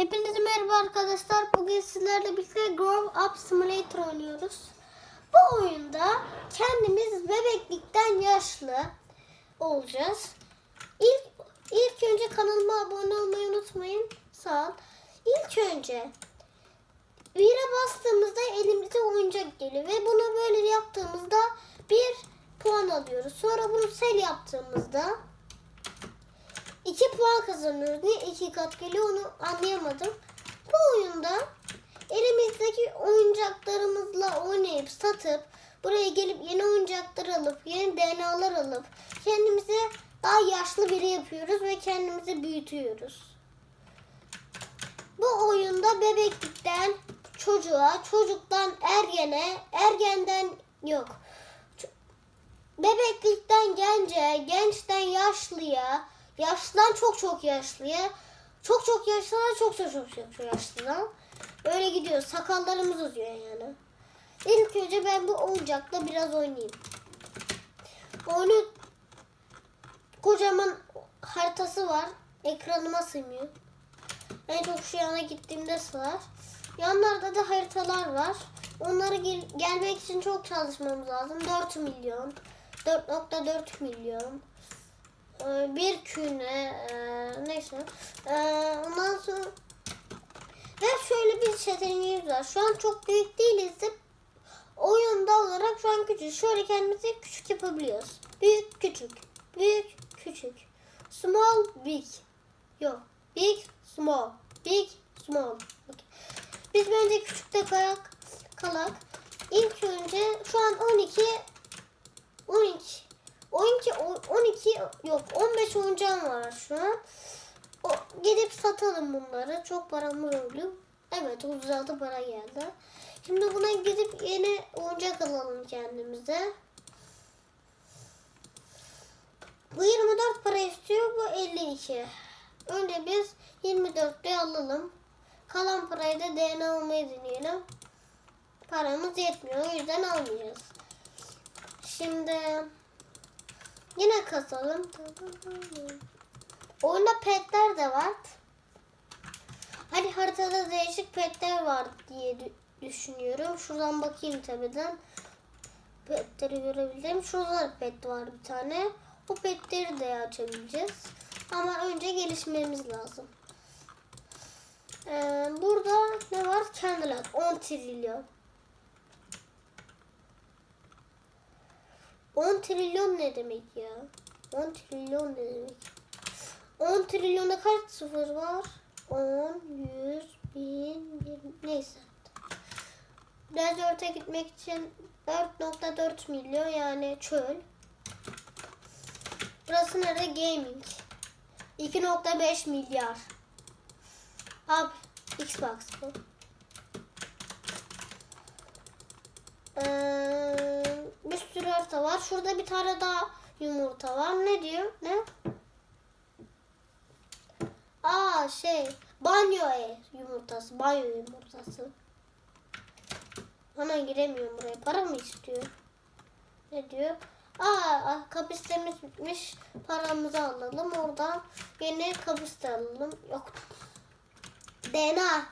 Hepinize merhaba arkadaşlar. Bugün sizlerle birlikte Grow Up Simulator oynuyoruz. Bu oyunda kendimiz bebeklikten yaşlı olacağız. İlk, ilk önce kanalıma abone olmayı unutmayın. Sağ ol. İlk önce Vire bastığımızda elimize oyuncak geliyor ve bunu böyle yaptığımızda bir puan alıyoruz. Sonra bunu sel yaptığımızda 2 puan kazanıyoruz. Niye 2 kat geliyor onu anlayamadım. Bu oyunda elimizdeki oyuncaklarımızla oynayıp satıp buraya gelip yeni oyuncaklar alıp yeni DNA'lar alıp kendimizi daha yaşlı biri yapıyoruz ve kendimizi büyütüyoruz. Bu oyunda bebeklikten çocuğa, çocuktan ergene, ergenden yok. Bebeklikten gence, gençten yaşlıya, yaşlıdan çok çok yaşlıya, çok çok yaşlıdan çok çok çok çok yaşlıdan. Öyle gidiyor. Sakallarımız uzuyor yani. İlk önce ben bu oyuncakla biraz oynayayım. Oyunu kocaman haritası var. Ekranıma sığmıyor. En çok şu yana gittiğimde sığar. Yanlarda da haritalar var. Onlara gel- gelmek için çok çalışmamız lazım. 4 milyon, 4.4 milyon. Ee, bir küne e, neyse. Ee, ondan sonra ve şöyle bir seçeneğimiz var. Şu an çok büyük değiliz de oyunda olarak şu an küçük. Şöyle kendimizi küçük yapabiliyoruz. Büyük küçük. Büyük küçük. Small big. Yok. Big small. Big small. Okay. Biz bence küçükte kalak kalak. İlk önce şu an 12 12 12 12 yok 15 oyuncağım var şu an. O, gidip satalım bunları. Çok paramız oldu. Evet 36 para geldi. Şimdi buna gidip yeni oyuncak alalım kendimize. Bu 24 para istiyor. Bu 52. Önce biz 24'te alalım. Kalan parayı da DNA almayı deneyelim. Paramız yetmiyor. O yüzden almayacağız. Şimdi yine kasalım. Oyunda petler de var. Hani haritada değişik petler var diye dü- düşünüyorum. Şuradan bakayım tabiden. Petleri görebilirim. Şurada da pet var bir tane. O petleri de açabileceğiz. Ama önce gelişmemiz lazım. Ee, burada ne var? Kendiler 10 trilyon. 10 trilyon ne demek ya? 10 trilyon ne demek? 10 trilyonda kaç sıfır var? 10, 100, 1000, 1000 neyse. Desert'e gitmek için 4.4 milyon yani çöl. Burası nerede? Gaming. 2.5 milyar. Abi Xbox bu. Ee, sürü harita var. Şurada bir tane daha yumurta var. Ne diyor? Ne? Aa şey banyo e yumurtası. Banyo yumurtası. Hemen giremiyorum buraya. Para mı istiyor? Ne diyor? Aa kapasitemiz bitmiş. Paramızı alalım. Oradan yeni kapasite alalım. Yok. DNA.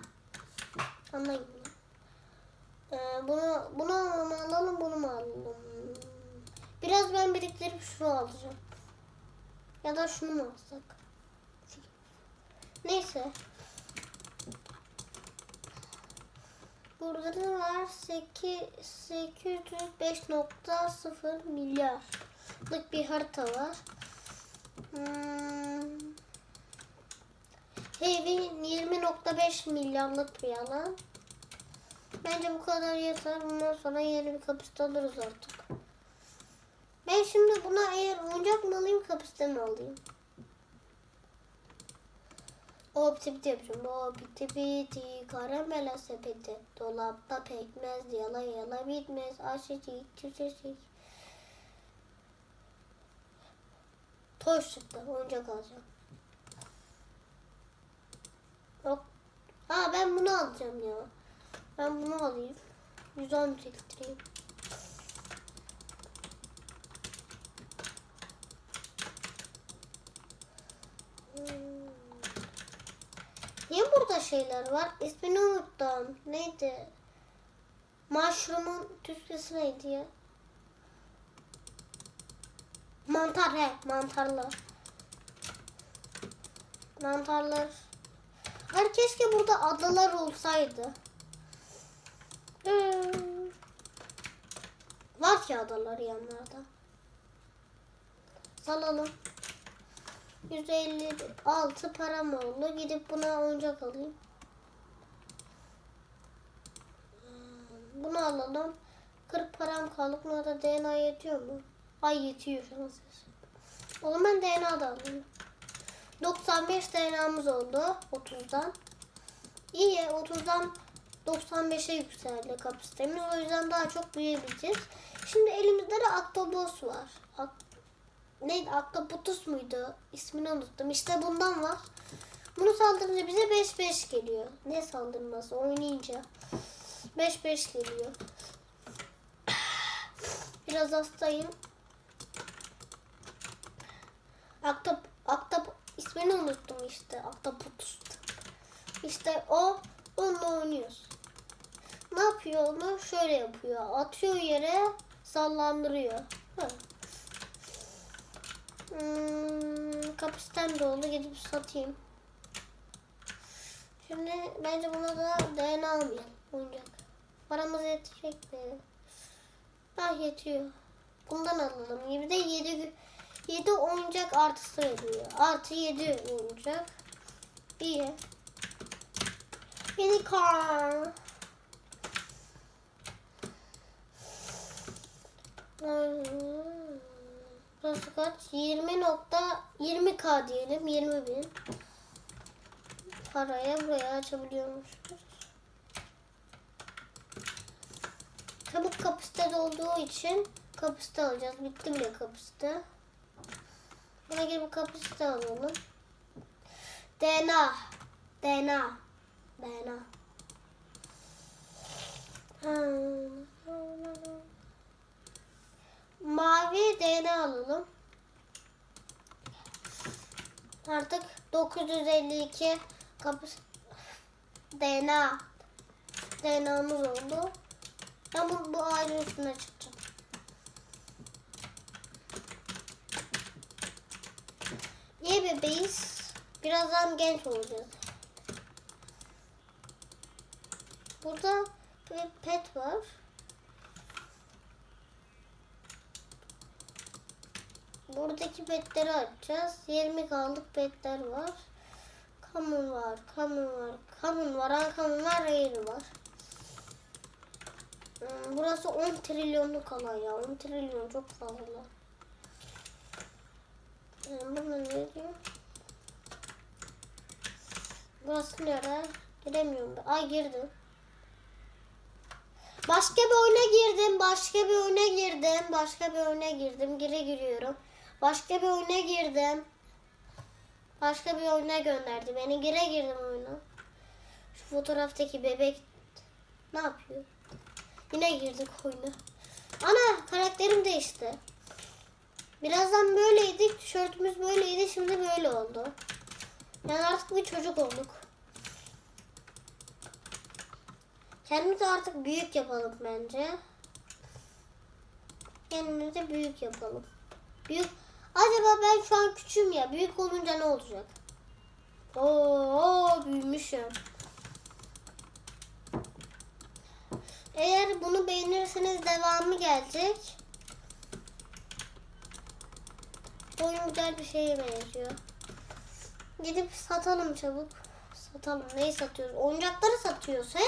Anlayın. Ee, bunu bunu mu alalım bunu mu alalım? Biraz ben biriktirip şunu alacağım. Ya da şunu mu alsak? Neyse. Burada ne var? 8 805.0 milyarlık bir harita var. Hmm. Heavy 20.5 milyarlık bir alan. Bence bu kadar yeter. Bundan sonra yeni bir kapasite alırız artık. Ben şimdi buna eğer oyuncak mı alayım kapasite mi alayım? Optipti yapacağım. Optipiti karamela sepeti. Dolapta pekmez yala yala bitmez. Aşıcık çiçecik. Toş çıktı. Oyuncak alacağım. Yok. Aa ben bunu alacağım ya. Ben bunu alayım. 110 biriktireyim. Hmm. Niye bu burada şeyler var. İsmini unuttum. Neydi? Mushroom'un Türkçesi neydi ya? Mantar he, mantarlar. Mantarlar. Hani keşke burada adalar olsaydı. Hmm. Var ki adalar yanlarda. Salalım. 156 param oldu. Gidip buna oyuncak alayım. Hmm, Bunu alalım. 40 param kaldı. Buna da DNA yetiyor mu? Ay yetiyor. O zaman DNA da alayım. 95 DNA'mız oldu 30'dan. İyi 30'dan 95'e yükseldi kapasitemiz. O yüzden daha çok büyüyebileceğiz. Şimdi elimizde de Aktobos var. Ak neydi? Aktopotus muydu? İsmini unuttum. İşte bundan var. Bunu saldırınca bize 5-5 geliyor. Ne saldırması? Oynayınca. 5-5 geliyor. Biraz hastayım. Aktop, aktop ismini unuttum işte. Aktopotus. İşte o onunla oynuyoruz. Ne yapıyor onu? Şöyle yapıyor. Atıyor yere sallandırıyor. Hı. Hmm, kapasitem doldu. Gidip satayım. Şimdi bence buna da DNA almayalım. Oyuncak. Paramız yetecek mi? Ah yetiyor. Bundan alalım. Bir de 7 7 oyuncak artısı veriyor. Artı 7 oyuncak. İyi. Yeni kar. Hmm. Burası kaç? 20 nokta 20k diyelim. 20 bin. Paraya buraya açabiliyormuşuz. Çabuk kapasite olduğu için kapasite alacağız. Bitti bile kapasite. Buna girip kapasite alalım. DNA. DNA. DNA. Hmm. Mavi DNA alalım. Artık 952 kapı DNA DNA'mız oldu. Ben bu, bu ağacın üstüne çıkacağım. Niye bebeğiz? Birazdan genç olacağız. Burada bir pet var. Buradaki petleri açacağız. 20 kaldık petler var. Common var, common var, common var, uncommon var, rare var. Hmm, Burası 10 trilyonluk alan ya. 10 trilyon çok fazla. Hmm, Burada ne diyor? Burası nere? Giremiyorum. ben. Ay girdim. Başka bir oyuna girdim. Başka bir oyuna girdim. Başka bir oyuna girdim. Geri giriyorum. Başka bir oyuna girdim. Başka bir oyuna gönderdi. Beni gire girdim oyuna. Şu fotoğraftaki bebek ne yapıyor? Yine girdik oyuna. Ana karakterim değişti. Birazdan böyleydik. Tişörtümüz böyleydi. Şimdi böyle oldu. Yani artık bir çocuk olduk. Kendimizi artık büyük yapalım bence. Kendimizi büyük yapalım. Büyük. Acaba ben şu an küçüğüm ya. Büyük olunca ne olacak? Oo büyümüşüm. Eğer bunu beğenirseniz devamı gelecek. Oyun güzel bir şeye benziyor. Gidip satalım çabuk. Satalım. Neyi satıyoruz? Oyuncakları satıyoruz. He.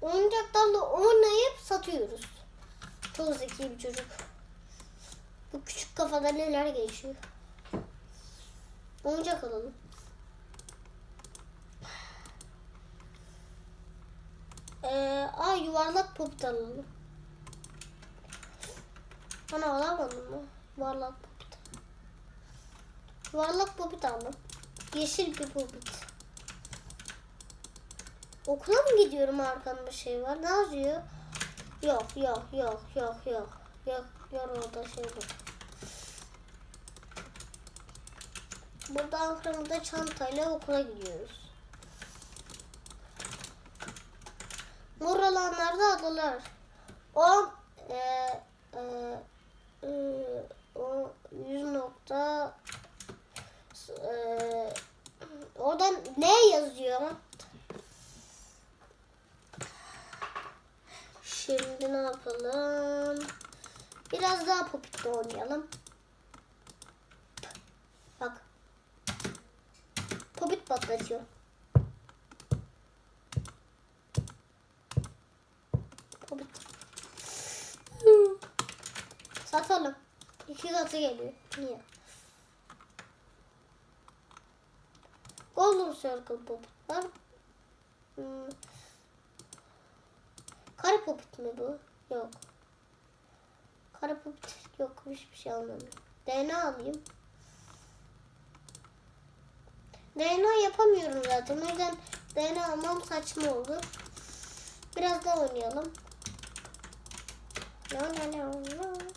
Oyuncaklarla oynayıp satıyoruz. Çok zeki bir çocuk. Bu küçük kafada neler geçiyor. Oyuncak alalım. Ee, aa yuvarlak popit alalım. Bana alamadın mı? Yuvarlak popit. Yuvarlak popit aldım. Yeşil bir popit. Okula mı gidiyorum arkamda şey var? Ne yazıyor? Yok yok yok yok yok. Yok Yarın orada şey bu. Burada Ankara'da çantayla okula gidiyoruz. Mor alanlarda adalar. O e, e, e, o yüz nokta e, orada ne yazıyor? Şimdi ne yapalım? Biraz daha Popit'te oynayalım. Bak. Popit patlatıyor. Popit. Satalım. İki katı geliyor. Niye? Golden Circle Popit var. Hmm. Kara Popit mi bu? Yok. Kara Popit yok. Hiçbir şey almadım. DNA alayım. DNA yapamıyorum zaten. O yüzden DNA almam saçma oldu. Biraz daha oynayalım. La la la la.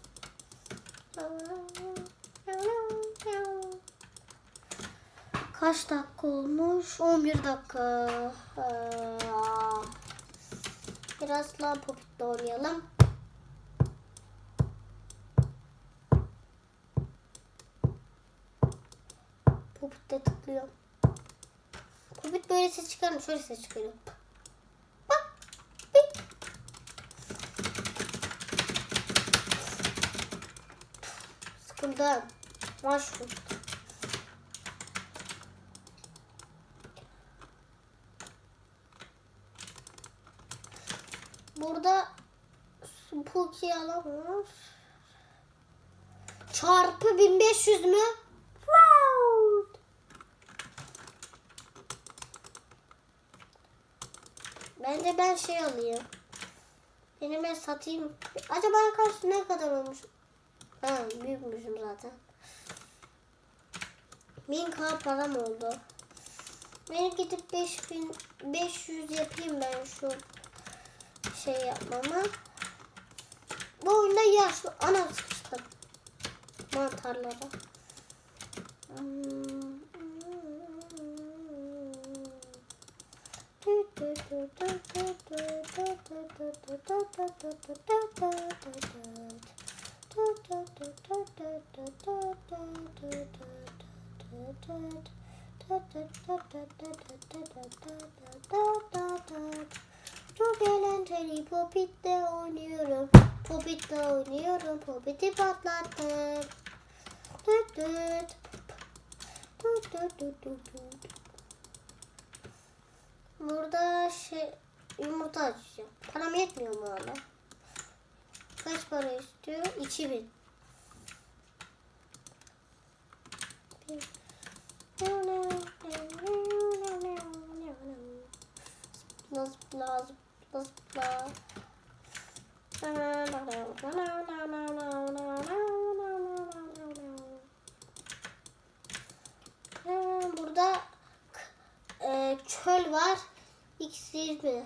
Kaç dakika olmuş? 11 dakika. Biraz daha Popit'te oynayalım. Popit'te tıklıyorum. Popit böyle ses çıkarmıyor. Şöyle ses çıkarıyor. Bak. Bik. Sıkıldım. Mushroom. Burada Spooky alamıyoruz. Çarpı 1500 mü? Bence ben şey alayım. Benim ben satayım. Acaba kaç ne kadar olmuş? Ha büyükmüşüm zaten. 1000k param oldu. Ben gidip 5500 yapayım ben şu şey yapmama. Bu oyunda yaşlı ana sıkıştım. Mantarlara. Hmm. Çok eğlenceli Popit'te oynuyorum. Popit'te oynuyorum. Popit'i patlattım. Düt. Düt düt düt düt düt. Burada şey yumurta açacağım. Param yetmiyor mu hala? Kaç para istiyor? 2000. Zıpla zıpla zıpla zıpla. Burada e, çöl var. İksir mi?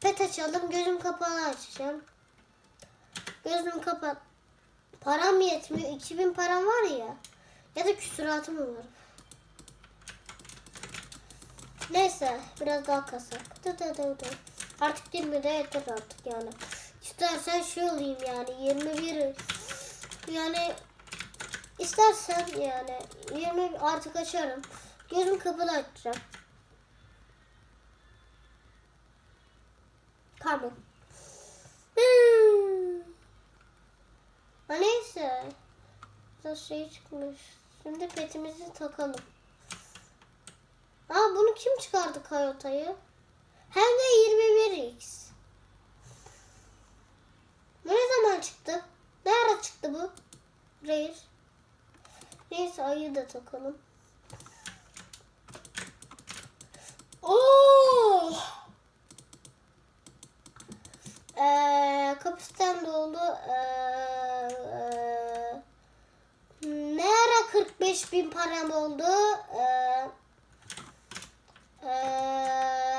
Pet açalım. Gözüm kapalı açacağım. Gözüm kapat. Param yetmiyor. 2000 param var ya. Ya da küsuratım var? Neyse biraz daha kasak. Artık 20'de yeter artık yani. İstersen şey olayım yani 21 yani istersen yani 20 artık açarım. Gözüm kapalı açacağım. Tamam. Hmm. Neyse. Biraz şey çıkmış. Şimdi petimizi takalım. Aa bunu kim çıkardı Kayota'yı? Hem de 21x. Bu ne zaman çıktı? Ne ara çıktı bu? Rare. Neyse ayı da takalım. Oh! Ee, kapasitem doldu. Ee, ne ara 45 bin param oldu? Ee, ee,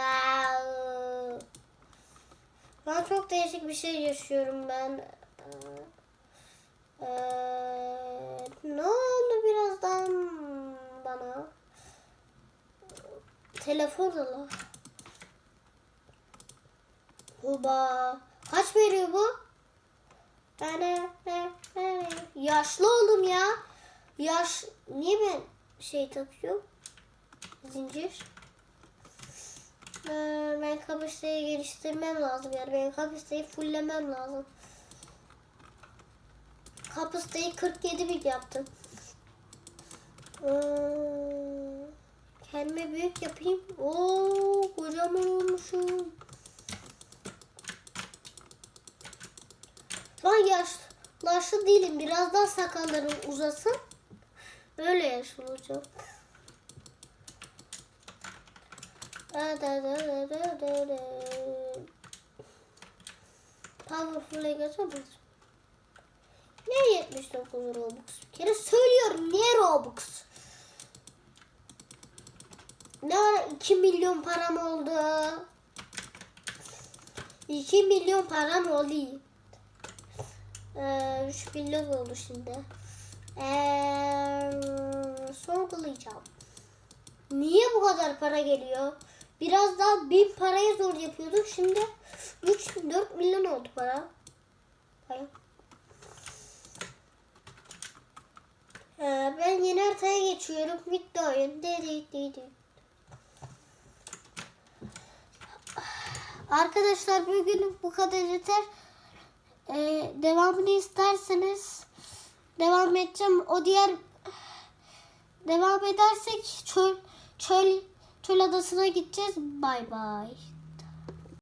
ben çok değişik bir şey yaşıyorum ben. Ee, ee, ne oldu birazdan bana? Telefon ala. Huba. Kaç veriyor bu? Yani yaşlı oldum ya. Yaş niye ben şey takıyorum? Zincir. Ee, ben kapasiteyi geliştirmem lazım yani ben kapasiteyi fulllemem lazım. Kapasiteyi 47 bin yaptım. Ee, kendime büyük yapayım. Oo kocaman olmuşum. Lan yaşlı değilim. Biraz daha sakallarım uzasın. Böyle yaşlı olacağım. Powerful'e geçemez. Niye 79 Robux? Bir kere söylüyorum niye Robux? Ne ara 2 milyon param oldu? 2 milyon param oldu. Ee, 3 milyon oldu şimdi. Ee, sorgulayacağım. Niye bu kadar para geliyor? Biraz daha bin parayı zor yapıyorduk. Şimdi 3-4 milyon oldu para. Hayır. Ee, ben yeni haritaya geçiyorum. Bitti oyun. Dedi, dedi. Arkadaşlar bugün bu kadar yeter. Ee, devamını isterseniz devam edeceğim. O diğer devam edersek çöl çöl çöl adasına gideceğiz. Bay bay.